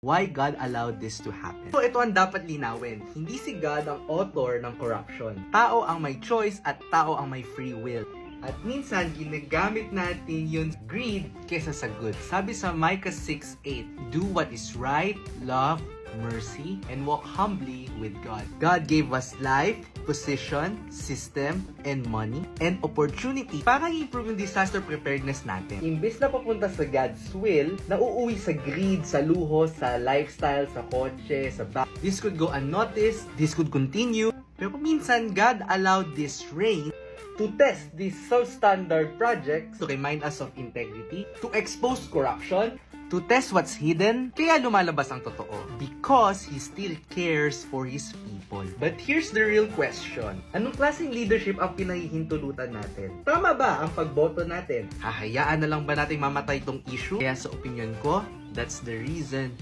why God allowed this to happen. So ito ang dapat linawin. Hindi si God ang author ng corruption. Tao ang may choice at tao ang may free will. At minsan, ginagamit natin yung greed kesa sa good. Sabi sa Micah 6.8, Do what is right, love, mercy, and walk humbly with God. God gave us life, position, system, and money, and opportunity para i-improve yung disaster preparedness natin. Imbes na papunta sa God's will, nauuwi sa greed, sa luho, sa lifestyle, sa kotse, sa ba- This could go unnoticed, this could continue, pero minsan God allowed this rain to test these substandard projects to remind us of integrity, to expose corruption, to test what's hidden, kaya lumalabas ang totoo. Because He still cares for His people. But here's the real question. Anong klaseng leadership ang pinahihintulutan natin? Tama ba ang pagboto natin? Hahayaan na lang ba natin mamatay tong issue? Kaya sa opinion ko, that's the reason